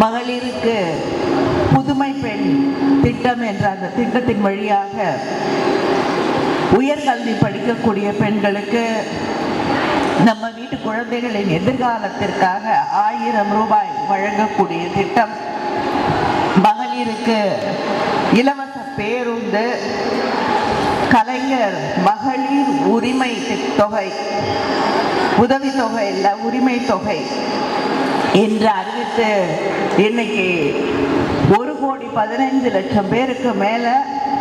மகளிருக்கு புதுமை பெண் திட்டம் என்ற அந்த திட்டத்தின் வழியாக உயர்கல்வி படிக்கக்கூடிய பெண்களுக்கு நம்ம வீட்டு குழந்தைகளின் எதிர்காலத்திற்காக ஆயிரம் ரூபாய் வழங்கக்கூடிய திட்டம். மகளிருக்கு இலவச பேருந்து கலைஞர் மகளிர் உரிமை தி- தொகை உதவித்தொகை இல்லை உரிமை தொகை. என்று அறிவித்து இன்னைக்கு ஒரு கோடி பதினைந்து லட்சம் பேருக்கு மேலே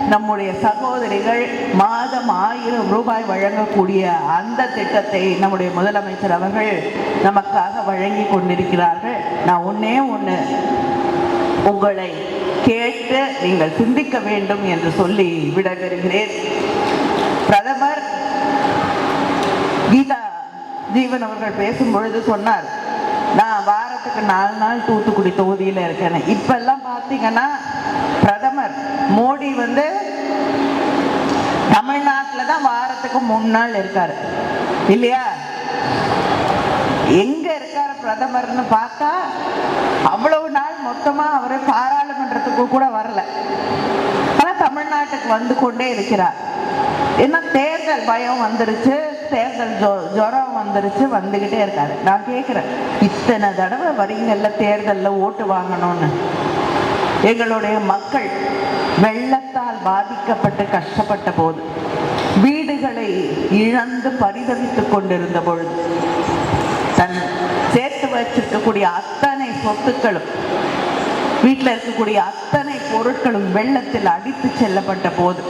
நம்முடைய சகோதரிகள் மாதம் ஆயிரம் ரூபாய் வழங்கக்கூடிய அந்த திட்டத்தை நம்முடைய முதலமைச்சர் அவர்கள் நமக்காக வழங்கி கொண்டிருக்கிறார்கள். நான் ஒன்னே ஒன்று உங்களை கேட்டு நீங்கள் சிந்திக்க வேண்டும் என்று சொல்லி விட விடைபெறுகிறேன். பிரதமர் கீதா ஜீவன் அவர்கள் பேசும் பொழுது சொன்னார் நான் வாரத்துக்கு நாலு நாள் தூத்துக்குடி தொகுதியில் இருக்கேன். இப்பெல்லாம் பார்த்தீங்கன்னா பிரதமர் மோடி வந்து தமிழ்நாட்டில் தான் வாரத்துக்கு மூணு நாள் இருக்காரு. இல்லையா? எங்க இருக்காரு பிரதமர்னு பார்த்தா அவ்வளவு நாள் மொத்தமா அவர் பாராளுமன்றத்துக்கு கூட வரல. ஆனா தமிழ்நாட்டுக்கு வந்து கொண்டே இருக்கிறார். ஏன்னா தேர்தல் பயம் வந்துருச்சு. தேர்தல் ஜொ- ஜுரம் வந்துருச்சு வந்துகிட்டே இருக்காரு. நான் கேட்குறேன் இத்தனை தடவை வரீங்கல்ல தேர்தலில் ஓட்டு வாங்கணும்னு. எங்களுடைய மக்கள் வெள்ளத்தால் பாதிக்கப்பட்டு கஷ்டப்பட்ட போது வீடுகளை இழந்து பரிதவித்து கொண்டிருந்த பொழுது தன் சேர்த்து வச்சிருக்கக்கூடிய அத்தனை சொத்துக்களும் வீட்டில் இருக்கக்கூடிய அத்தனை பொருட்களும் வெள்ளத்தில் அடித்து செல்லப்பட்ட போது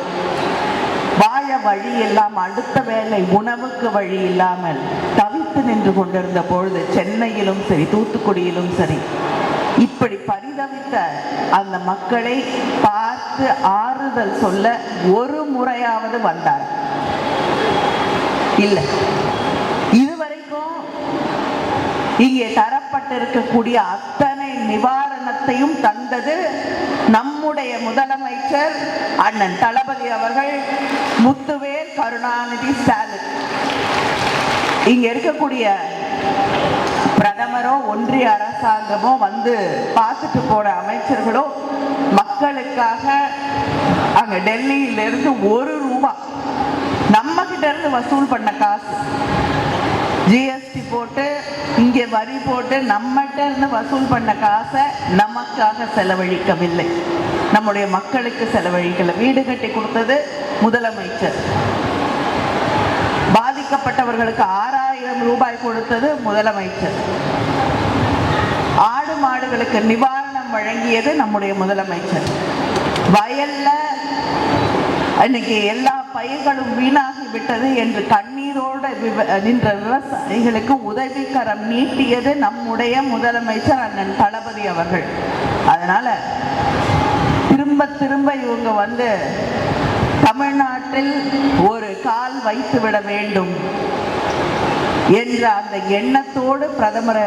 வழி இல்லாம அடுத்த வேலை உணவுக்கு வழி இல்லாமல் தவித்து நின்று கொண்டிருந்த பொழுது சென்னையிலும் சரி தூத்துக்குடியிலும் சரி இப்படி பரிதவித்த அந்த மக்களை பார்த்து ஆறுதல் சொல்ல ஒரு முறையாவது வந்தார். இல்லை. இதுவரைக்கும் இங்கே தரப்பட்டிருக்கக்கூடிய அத்தனை நிவாரணத்தையும் தந்தது நம்முடைய முதலமைச்சர் அண்ணன் தளபதி அவர்கள் முத்துவேல் கருணாநிதி ஸ்டாலின். இங்க இருக்கக்கூடிய பிரதமரோ ஒன்றிய அரசாங்கமோ வந்து பார்த்துட்டு போன அமைச்சர்களோ மக்களுக்காக அங்க டெல்லியிலிருந்து ஒரு ரூபா நம்ம கிட்ட இருந்து வசூல் பண்ண காசு. இங்கே வரி போட்டு நம்மகிட்ட இருந்து வசூல் பண்ண காசை நமக்காக செலவழிக்கவில்லை. நம்முடைய மக்களுக்கு செலவழிக்கல. வீடு கட்டி கொடுத்தது முதலமைச்சர். பாதிக்கப்பட்டவர்களுக்கு ஆறாயிரம் ரூபாய் கொடுத்தது முதலமைச்சர். ஆடு மாடுகளுக்கு நிவாரணம் வழங்கியது நம்முடைய முதலமைச்சர். வயல்ல இன்னைக்கு எல்லா பயிர்களும் வீணாகி விட்டது என்று கண்ணீரோடு நின்ற விவசாயிகளுக்கு உதவிக்கரம் நீட்டியது நம்முடைய முதலமைச்சர் அண்ணன் தளபதி அவர்கள். அதனால திரும்ப திரும்ப இவங்க வந்து தமிழ்நாட்டில் ஒரு கால் வைத்து விட வேண்டும் என்ற அந்த எண்ணத்தோடு பிரதமரை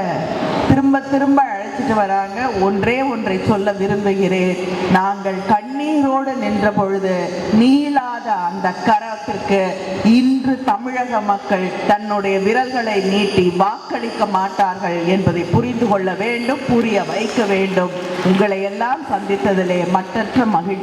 திரும்ப திரும்ப அழைச்சிட்டு வராங்க. ஒன்றே ஒன்றை சொல்ல விரும்புகிறேன். நாங்கள் கண்ணீரோடு நின்ற பொழுது நீளாத அந்த கரத்திற்கு இன்று தமிழக மக்கள் தன்னுடைய விரல்களை நீட்டி வாக்களிக்க மாட்டார்கள் என்பதை புரிந்து கொள்ள வேண்டும் புரிய வைக்க வேண்டும். உங்களை எல்லாம் சந்தித்ததிலே மற்றற்ற மகிழ்ச்சி.